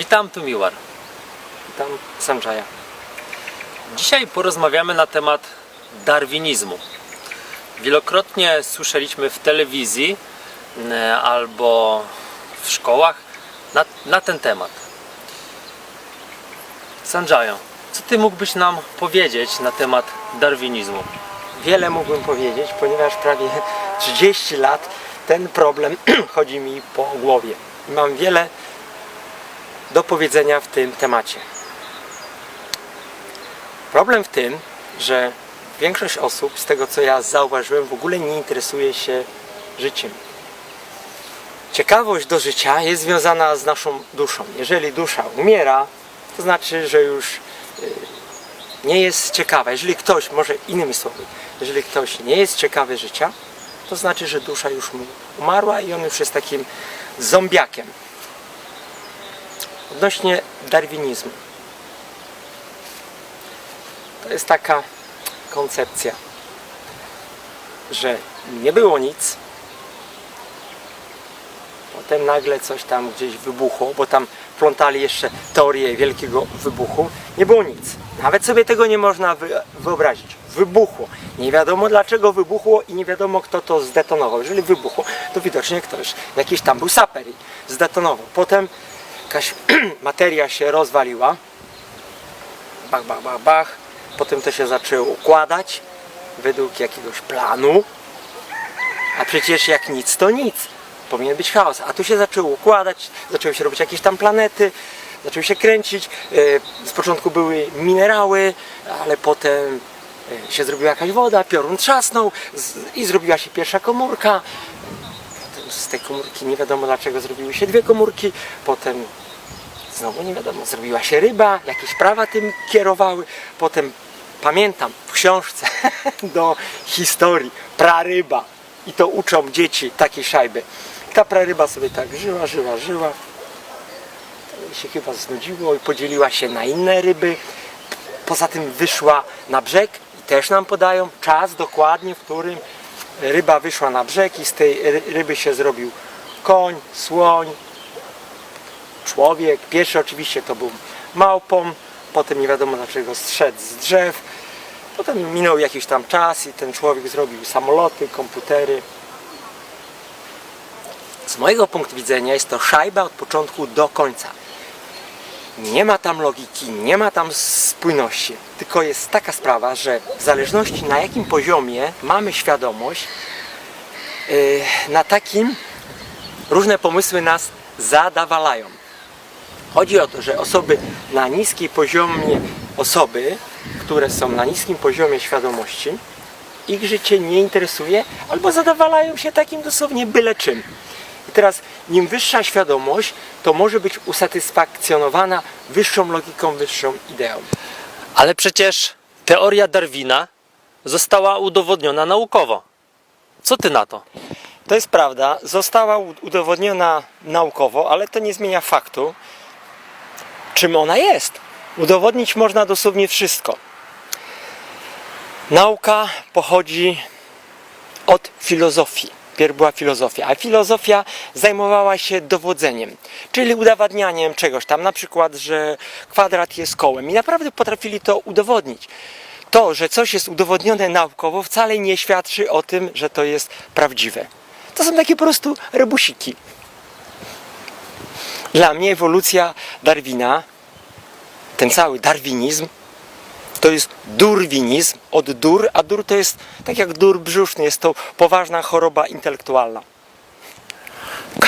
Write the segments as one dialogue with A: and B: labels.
A: Witam, tu Miłar.
B: Witam Sanjaya.
A: Dzisiaj porozmawiamy na temat darwinizmu. Wielokrotnie słyszeliśmy w telewizji albo w szkołach na, na ten temat. Sanjayo, co ty mógłbyś nam powiedzieć na temat darwinizmu?
B: Wiele mógłbym powiedzieć, ponieważ prawie 30 lat ten problem chodzi mi po głowie. Mam wiele do powiedzenia w tym temacie. Problem w tym, że większość osób, z tego co ja zauważyłem, w ogóle nie interesuje się życiem. Ciekawość do życia jest związana z naszą duszą. Jeżeli dusza umiera, to znaczy, że już y, nie jest ciekawa. Jeżeli ktoś, może innymi słowy, jeżeli ktoś nie jest ciekawy życia, to znaczy, że dusza już mu umarła i on już jest takim zombiakiem. Odnośnie darwinizmu. To jest taka koncepcja, że nie było nic, potem nagle coś tam gdzieś wybuchło, bo tam plątali jeszcze teorię wielkiego wybuchu. Nie było nic. Nawet sobie tego nie można wy- wyobrazić. Wybuchło. Nie wiadomo dlaczego wybuchło i nie wiadomo kto to zdetonował. Jeżeli wybuchło, to widocznie ktoś, jakiś tam był saper i zdetonował. Potem jakaś materia się rozwaliła. Bach, bach, bach, bach. Potem to się zaczęło układać według jakiegoś planu. A przecież jak nic, to nic. Powinien być chaos. A tu się zaczęło układać, zaczęły się robić jakieś tam planety, zaczęły się kręcić. E, Z początku były minerały, ale potem e, się zrobiła jakaś woda, piorun trzasnął i zrobiła się pierwsza komórka. Z tej komórki nie wiadomo dlaczego zrobiły się dwie komórki. Potem znowu nie wiadomo, zrobiła się ryba, jakieś prawa tym kierowały. Potem pamiętam w książce do historii praryba i to uczą dzieci takiej szajby. Ta praryba sobie tak żyła, żyła, żyła. To się chyba znudziło i podzieliła się na inne ryby. Poza tym wyszła na brzeg i też nam podają czas dokładnie, w którym ryba wyszła na brzeg i z tej ry- ryby się zrobił koń, słoń, człowiek. Pierwszy oczywiście to był małpą, potem nie wiadomo dlaczego zszedł z drzew. Potem minął jakiś tam czas i ten człowiek zrobił samoloty, komputery. Z mojego punktu widzenia jest to szajba od początku do końca. Nie ma tam logiki, nie ma tam spójności. Tylko jest taka sprawa, że w zależności na jakim poziomie mamy świadomość, yy, na takim różne pomysły nas zadawalają. Chodzi o to, że osoby na niskim poziomie, osoby, które są na niskim poziomie świadomości, ich życie nie interesuje albo zadawalają się takim dosłownie byle czym. I teraz im wyższa świadomość, to może być usatysfakcjonowana wyższą logiką, wyższą ideą.
A: Ale przecież teoria Darwina została udowodniona naukowo. Co ty na to?
B: To jest prawda, została udowodniona naukowo, ale to nie zmienia faktu, czym ona jest. Udowodnić można dosłownie wszystko. Nauka pochodzi od filozofii. Pierw była filozofia, a filozofia zajmowała się dowodzeniem, czyli udowadnianiem czegoś tam, na przykład, że kwadrat jest kołem i naprawdę potrafili to udowodnić. To, że coś jest udowodnione naukowo, wcale nie świadczy o tym, że to jest prawdziwe. To są takie po prostu rebusiki. Dla mnie ewolucja Darwina, ten cały darwinizm, to jest durwinizm od dur, a dur to jest tak jak dur brzuszny, jest to poważna choroba intelektualna.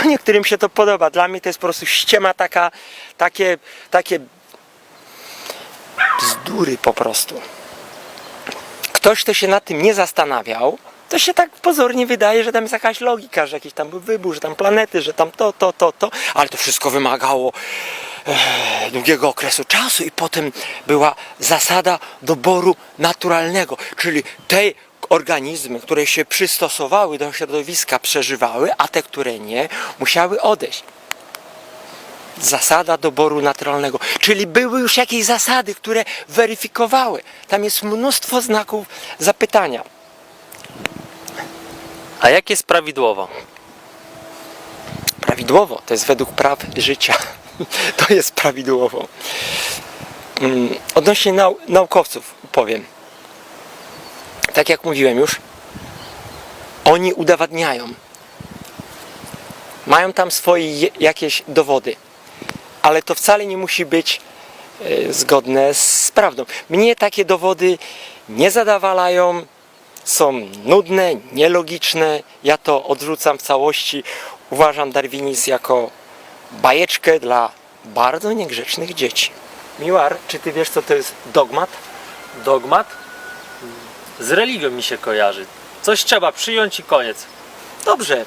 B: Niektórym się to podoba, dla mnie to jest po prostu ściema taka, takie, takie bzdury po prostu. Ktoś, kto się nad tym nie zastanawiał, to się tak pozornie wydaje, że tam jest jakaś logika, że jakiś tam był wybuch, że tam planety, że tam to, to, to, to, ale to wszystko wymagało e, długiego okresu czasu i potem była zasada doboru naturalnego, czyli te organizmy, które się przystosowały do środowiska, przeżywały, a te, które nie, musiały odejść. Zasada doboru naturalnego, czyli były już jakieś zasady, które weryfikowały. Tam jest mnóstwo znaków zapytania.
A: A jak jest prawidłowo?
B: Prawidłowo, to jest według praw życia. To jest prawidłowo. Mm, Odnośnie nau naukowców powiem. Tak jak mówiłem już, oni udowadniają. Mają tam swoje je- jakieś dowody, ale to wcale nie musi być e, zgodne z prawdą. Mnie takie dowody nie zadawalają, są nudne, nielogiczne. Ja to odrzucam w całości. Uważam darwinizm jako bajeczkę dla bardzo niegrzecznych dzieci. Miłar, czy ty wiesz co to jest dogmat?
A: Dogmat? Z religią mi się kojarzy. Coś trzeba przyjąć i koniec.
B: Dobrze.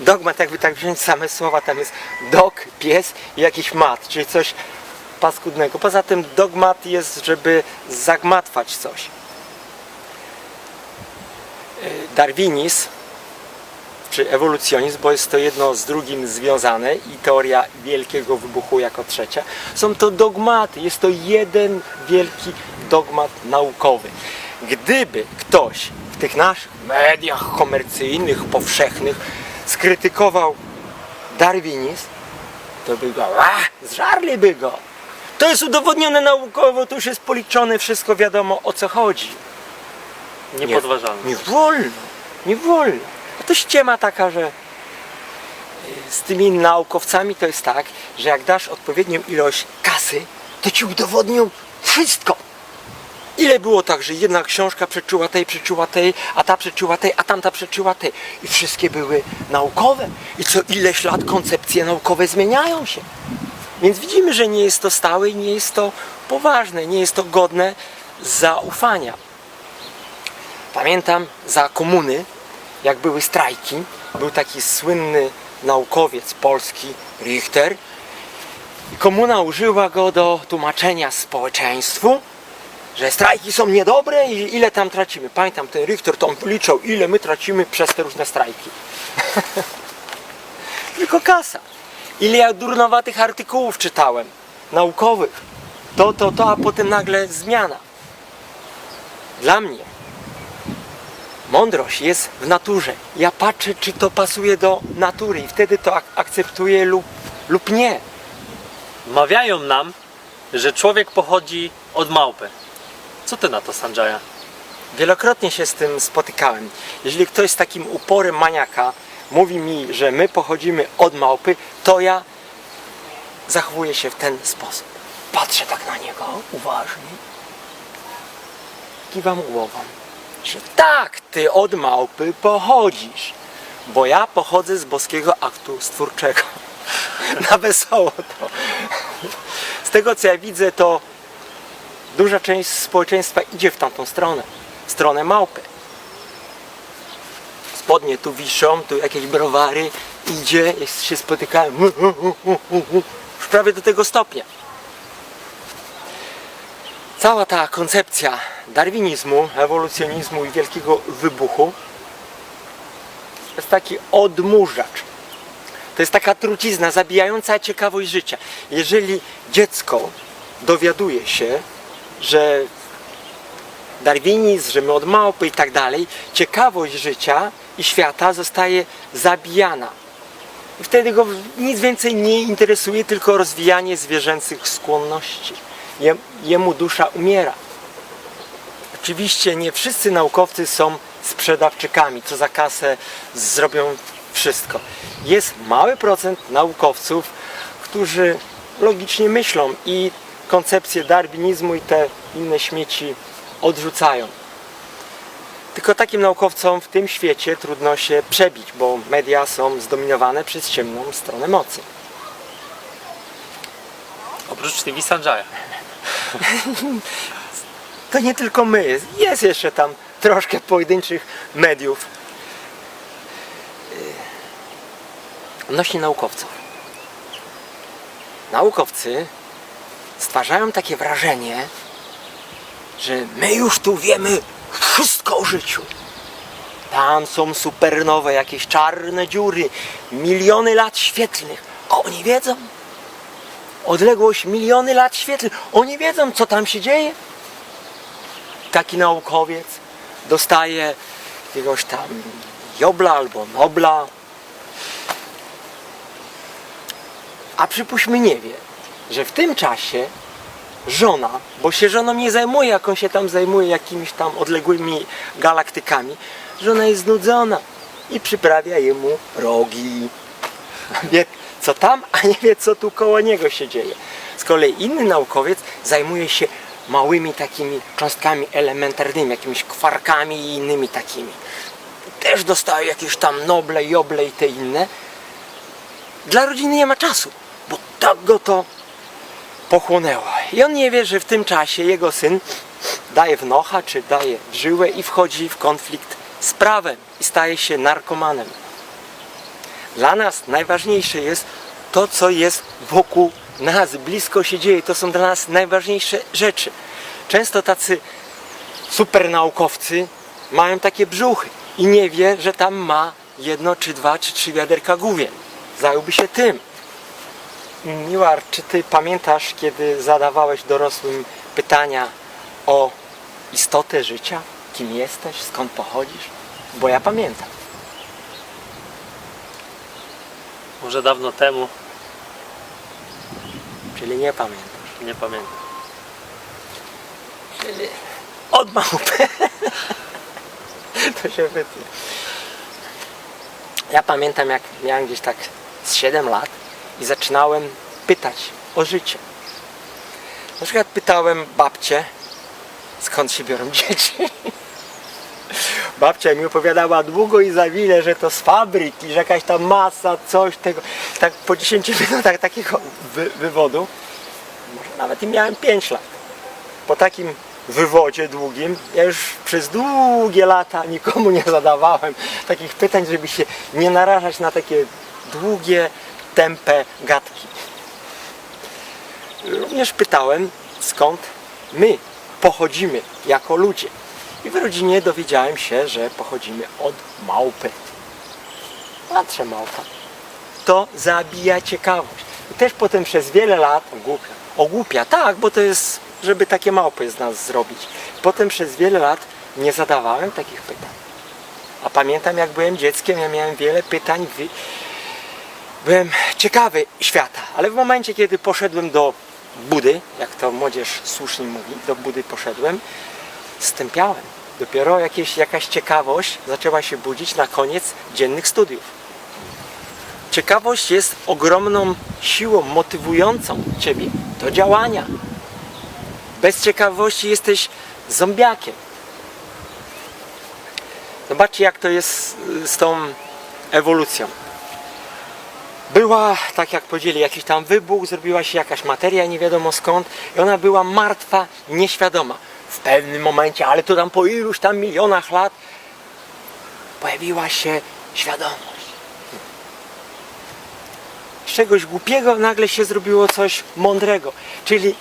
B: Dogmat, jakby tak wziąć same słowa, tam jest dog, pies i jakiś mat, czyli coś paskudnego. Poza tym dogmat jest, żeby zagmatwać coś. Darwinizm czy ewolucjonizm, bo jest to jedno z drugim związane i teoria wielkiego wybuchu jako trzecia, są to dogmaty, jest to jeden wielki dogmat naukowy. Gdyby ktoś w tych naszych mediach komercyjnych, powszechnych skrytykował darwinizm, to by go, a, zżarliby go. To jest udowodnione naukowo, to już jest policzone, wszystko wiadomo o co chodzi.
A: Niepodważalne.
B: Nie wolno, nie wolno. A to ściema taka, że y, z tymi naukowcami to jest tak, że jak dasz odpowiednią ilość kasy, to ci udowodnią wszystko. Ile było tak, że jedna książka przeczyła tej, przeczyła tej, a ta przeczyła tej, a tamta przeczyła tej. I wszystkie były naukowe. I co ileś lat koncepcje naukowe zmieniają się. Więc widzimy, że nie jest to stałe i nie jest to poważne, nie jest to godne zaufania. Pamiętam za komuny, jak były strajki, był taki słynny naukowiec polski, Richter. Komuna użyła go do tłumaczenia społeczeństwu, że strajki są niedobre i ile tam tracimy. Pamiętam, ten Richter tam liczył, ile my tracimy przez te różne strajki. Tylko kasa. Ile ja durnowatych artykułów czytałem, naukowych. To, to, to, a potem nagle zmiana. Dla mnie mądrość jest w naturze. Ja patrzę, czy to pasuje do natury i wtedy to ak- akceptuję lub, lub nie.
A: Mawiają nam, że człowiek pochodzi od małpy. Co ty na to, Sanjaya?
B: Wielokrotnie się z tym spotykałem. Jeżeli ktoś z takim uporem maniaka mówi mi, że my pochodzimy od małpy, to ja zachowuję się w ten sposób. Patrzę tak na niego uważnie. Kiwam głową, że tak, ty od małpy pochodzisz, bo ja pochodzę z boskiego aktu stwórczego. Na wesoło to. Z tego co ja widzę, to duża część społeczeństwa idzie w tamtą stronę, w stronę małpy. Spodnie tu wiszą, tu jakieś browary, idzie, jest, się spotykałem, już prawie do tego stopnia. Cała ta koncepcja darwinizmu, ewolucjonizmu i wielkiego wybuchu jest taki odmurzacz. To jest taka trucizna zabijająca ciekawość życia. Jeżeli dziecko dowiaduje się, że darwinizm, że my od małpy i tak dalej, ciekawość życia i świata zostaje zabijana. I wtedy go nic więcej nie interesuje, tylko rozwijanie zwierzęcych skłonności. Je- Jemu dusza umiera. Oczywiście nie wszyscy naukowcy są sprzedawczykami, co za kasę zrobią wszystko. Jest mały procent naukowców, którzy logicznie myślą i koncepcję darwinizmu i te inne śmieci odrzucają. Tylko takim naukowcom w tym świecie trudno się przebić, bo media są zdominowane przez ciemną stronę mocy.
A: Oprócz TV Sanjaya.
B: To nie tylko my, jest, jeszcze tam troszkę pojedynczych mediów. Yy, Odnośnie naukowców. Naukowcy stwarzają takie wrażenie, że my już tu wiemy wszystko o życiu. Tam są supernowe, jakieś czarne dziury, miliony lat świetlnych. Oni wiedzą. Odległość miliony lat świetlnych. Oni wiedzą, co tam się dzieje taki naukowiec dostaje jakiegoś tam Jobla albo Nobla. A przypuśćmy nie wie, że w tym czasie żona, bo się żoną nie zajmuje, jak on się tam zajmuje jakimiś tam odległymi galaktykami, żona jest znudzona i przyprawia jemu rogi. Wie co tam, a nie wie co tu koło niego się dzieje. Z kolei inny naukowiec zajmuje się małymi takimi cząstkami elementarnymi, jakimiś kwarkami i innymi takimi. Też dostaje jakieś tam noble, joble i te inne. Dla rodziny nie ma czasu, bo tak go to pochłonęło. I on nie wie, że w tym czasie jego syn daje w nocha, czy daje żyłę i wchodzi w konflikt z prawem i staje się narkomanem. Dla nas najważniejsze jest to, co jest wokół nas, blisko się dzieje. To są dla nas najważniejsze rzeczy. Często tacy supernaukowcy mają takie brzuchy i nie wie, że tam ma jedno, czy dwa, czy trzy wiaderka główien. Zająłby się tym. Miłar, czy ty pamiętasz, kiedy zadawałeś dorosłym pytania o istotę życia? Kim jesteś? Skąd pochodzisz? Bo ja pamiętam.
A: Może dawno temu,
B: Czyli nie pamiętasz.
A: nie pamiętam.
B: Czyli od małpy. to się wytnie. Ja pamiętam, jak miałem gdzieś tak z 7 lat i zaczynałem pytać o życie. Na przykład pytałem babcię, skąd się biorą dzieci. Babcia mi opowiadała długo i zawile, że to z fabryki, że jakaś tam masa, coś tego. Tak po 10 minutach takiego wy wywodu, może nawet i miałem 5 lat. Po takim wywodzie długim, ja już przez długie lata nikomu nie zadawałem takich pytań, żeby się nie narażać na takie długie, tępe gadki. Również pytałem, skąd my pochodzimy jako ludzie. I w rodzinie dowiedziałem się, że pochodzimy od małpy. Patrzę małpa. To zabija ciekawość. I też potem przez wiele lat ogłupia. Ogłupia, tak, bo to jest, żeby takie małpy z nas zrobić. Potem przez wiele lat nie zadawałem takich pytań. A pamiętam, jak byłem dzieckiem, ja miałem wiele pytań. Byłem ciekawy świata, ale w momencie, kiedy poszedłem do Budy, jak to młodzież słusznie mówi, do Budy poszedłem, stępiałem. Dopiero jakieś, jakaś ciekawość zaczęła się budzić na koniec dziennych studiów. Ciekawość jest ogromną siłą motywującą Ciebie do działania. Bez ciekawości jesteś zombiakiem. Zobaczcie, jak to jest z tą ewolucją. Była, tak jak powiedzieli, jakiś tam wybuch, zrobiła się jakaś materia, nie wiadomo skąd, i ona była martwa, nieświadoma. W pewnym momencie, ale to tam po iluś tam milionach lat, pojawiła się świadomość. Z czegoś głupiego nagle się zrobiło coś mądrego. Czyli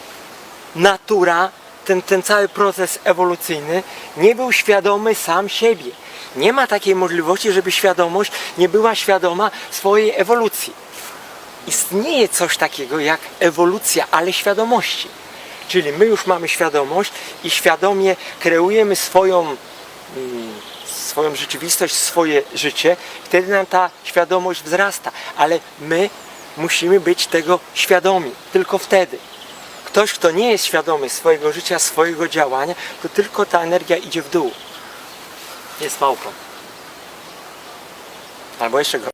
B: natura, ten, ten cały proces ewolucyjny nie był świadomy sam siebie. Nie ma takiej możliwości, żeby świadomość nie była świadoma swojej ewolucji. Istnieje coś takiego jak ewolucja, ale świadomości. Czyli my już mamy świadomość i świadomie kreujemy swoją, mm, swoją rzeczywistość, swoje życie. Wtedy nam ta świadomość wzrasta, ale my musimy być tego świadomi. Tylko wtedy. Ktoś, kto nie jest świadomy swojego życia, swojego działania, to tylko ta energia idzie w dół. Jest małpą. Albo jeszcze gorzej.